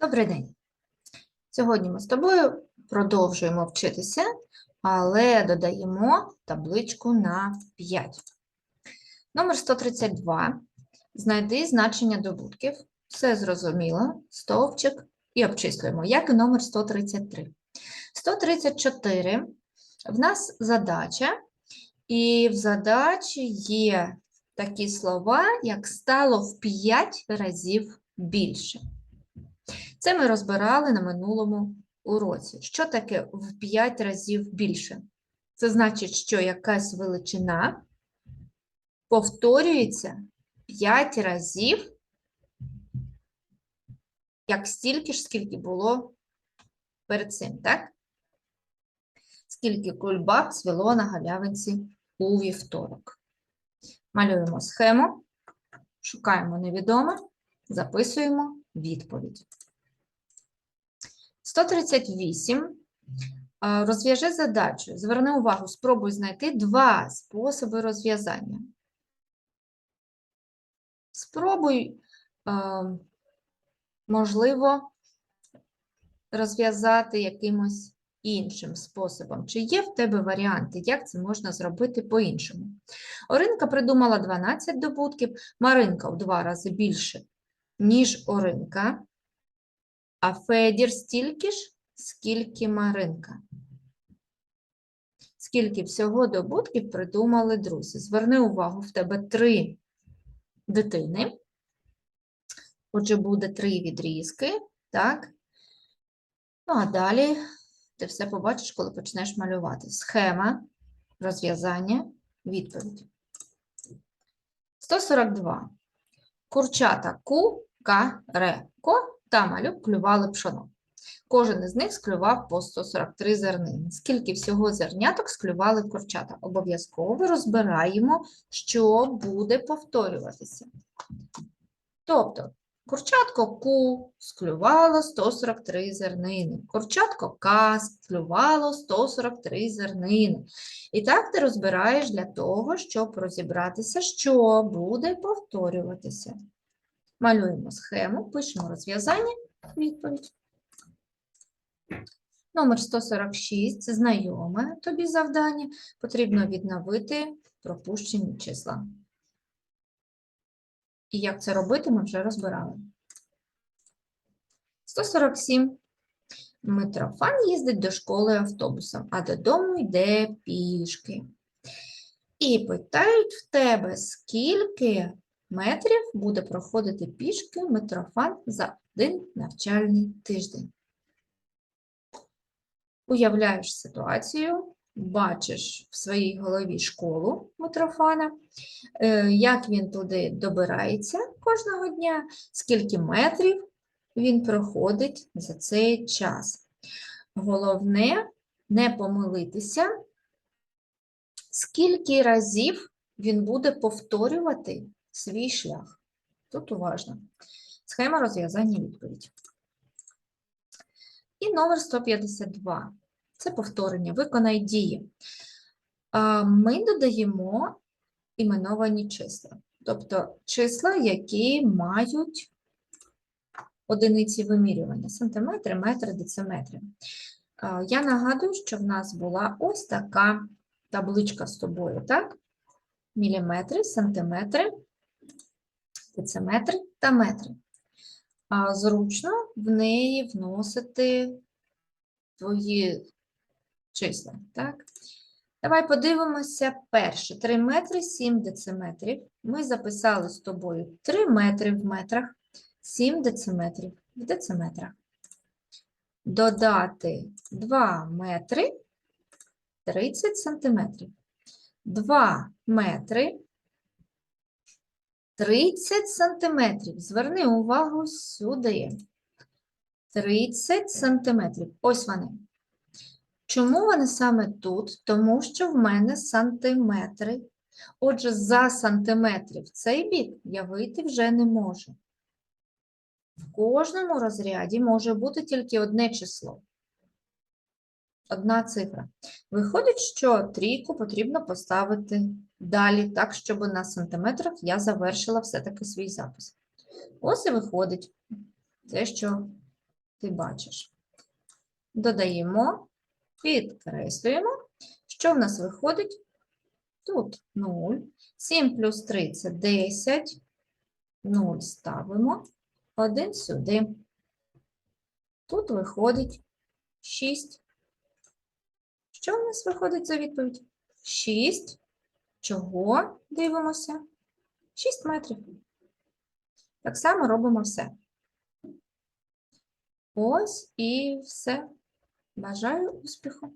Добрий день. Сьогодні ми з тобою продовжуємо вчитися, але додаємо табличку на 5. Номер 132. Знайди значення добутків. Все зрозуміло. Стовпчик і обчислюємо, як і номер 133. 134. В нас задача, і в задачі є такі слова, як стало в 5 разів більше. Це ми розбирали на минулому уроці. Що таке в 5 разів більше? Це значить, що якась величина повторюється 5 разів, як стільки ж, скільки було перед цим, так? Скільки кульбаб свело на галявинці у вівторок. Малюємо схему, шукаємо невідоме, записуємо відповідь. 138. Розв'яжи задачу. Зверни увагу, спробуй знайти два способи розв'язання. Спробуй, можливо, розв'язати якимось іншим способом. Чи є в тебе варіанти, як це можна зробити по-іншому? Оринка придумала 12 добутків, Маринка в два рази більше, ніж Оринка. А Федір стільки ж, скільки Маринка. Скільки всього добутків придумали друзі? Зверни увагу, в тебе три дитини. Отже, буде три відрізки, так? Ну, а далі ти все побачиш, коли почнеш малювати. Схема, розв'язання, відповідь. 142. Курчата ку, ка, ре, ко та малюк клювали пшоно. Кожен із них склював по 143 зернини. Скільки всього зерняток склювали курчата? Обов'язково розбираємо, що буде повторюватися. Тобто, курчатко ку склювало 143 зернини, курчатко ка склювало 143 зернини. І так ти розбираєш для того, щоб розібратися, що буде повторюватися. Малюємо схему, пишемо розв'язання, відповідь. Номер 146 знайоме тобі завдання. Потрібно відновити пропущені числа. І як це робити, ми вже розбирали. 147. Митрофан їздить до школи автобусом, а додому йде пішки. І питають в тебе, скільки метрів буде проходити пішки Митрофан за один навчальний тиждень. Уявляєш ситуацію, бачиш в своїй голові школу Митрофана, е, як він туди добирається кожного дня, скільки метрів він проходить за цей час. Головне не помилитися, скільки разів він буде повторювати свій шлях. Тут уважно. Схема розв'язання відповідь. І номер 152. Це повторення. Виконай дії. Ми додаємо іменовані числа. Тобто числа, які мають одиниці вимірювання. Сантиметри, метри, дециметри. Я нагадую, що в нас була ось така табличка з тобою, так? Міліметри, сантиметри, дециметри та метри. А зручно в неї вносити твої числа. Так? Давай подивимося перше. 3 метри 7 дециметрів. Ми записали з тобою 3 метри в метрах, 7 дециметрів в дециметрах. Додати 2 метри 30 сантиметрів. 2 метри 30 сантиметрів. Зверни увагу сюди. 30 сантиметрів. Ось вони. Чому вони саме тут? Тому що в мене сантиметри. Отже, за сантиметрів цей бік я вийти вже не можу. В кожному розряді може бути тільки одне число. Одна цифра. Виходить, що трійку потрібно поставити далі, так, щоб на сантиметрах я завершила все-таки свій запис. Ось і виходить те, що ти бачиш. Додаємо, підкреслюємо, що в нас виходить тут 0. 7 плюс 3 – це 10. 0 ставимо, 1 сюди. Тут виходить 6. Що в нас виходить за відповідь? 6. Чого дивимося? 6 метрів. Так само робимо все. Ось і все. Бажаю успіху!